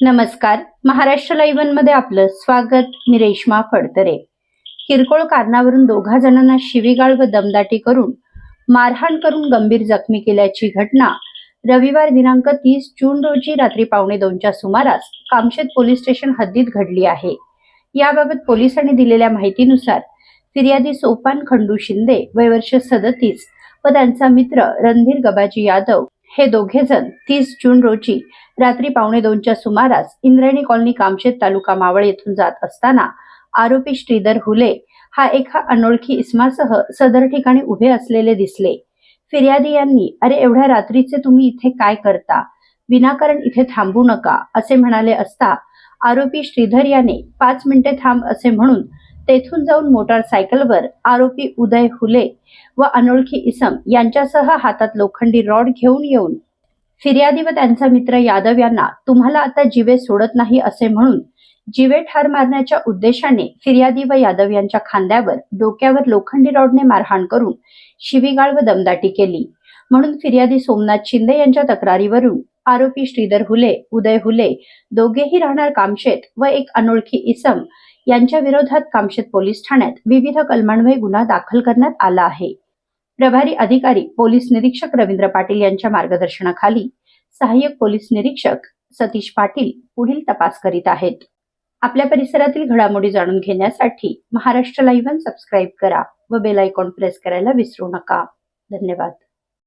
नमस्कार. महाराष्ट्र लाईव्हमध्ये आपलं स्वागत. मी रेश्मा फडतरे. किरकोळ कारणावरून दोघा जणांना शिवीगाळ व दमदाटी करून मारहाण करून गंभीर जखमी केल्याची घटना रविवार दिनांक तीस जून रोजी रात्री पावणे दोनच्या सुमारास कामशेत पोलीस स्टेशन हद्दीत घडली आहे. याबाबत पोलिसांनी दिलेल्या माहितीनुसार फिर्यादी सोपान खंडू शिंदे वय वर्ष सदतीस व त्यांचा मित्र रणधीर गबाजी यादव हे दोघे जण तीस जून रोजी रात्री पावणे दोनच्या सुमारास इंद्रायणी कॉलनी कामशेत तालुका मावळ येथून जात असताना आरोपी श्रीधर हुले हा एका अनोळखी इसमासह सदर ठिकाणी उभे असलेले दिसले. फिर्यादी यांनी अरे एवढ्या रात्रीचे तुम्ही इथे काय करता? विनाकारण इथे थांबू नका असे म्हणाले असता आरोपी श्रीधर याने पाच मिनिटे थांब असे म्हणून तेथून जाऊन मोटारसायकलवर आरोपी उदय हुले व अनोळखी इसम यांच्यासह हातात लोखंडी रॉड घेऊन येऊन फिर्यादी व त्यांचा मित्र यादव यांना तुम्हाला आता जिवे सोडत नाही असे म्हणून जिवे ठार मारण्याच्या उद्देशाने फिर्यादी व यादव यांच्या खांद्यावर डोक्यावर लोखंडी रॉडने मारहाण करून शिवीगाळ व दमदाटी केली. म्हणून फिर्यादी सोमनाथ शिंदे यांच्या तक्रारीवरून आरोपी श्रीधर हुले उदय हुले दोघेही राहणार कामशेत व एक अनोळखी इसम यांच्या विरोधात कामशेत पोलीस ठाण्यात विविध कलमान्वये गुन्हा दाखल करण्यात आला आहे. प्रभारी अधिकारी पोलीस निरीक्षक रवींद्र पाटील यांच्या मार्गदर्शनाखाली सहाय्यक पोलीस निरीक्षक सतीश पाटील पुढील तपास करीत आहेत. आपल्या परिसरातील घडामोडी जाणून घेण्यासाठी महाराष्ट्र लाईव्ह सबस्क्राईब करा व बेल आयकॉन प्रेस करायला विसरू नका. धन्यवाद.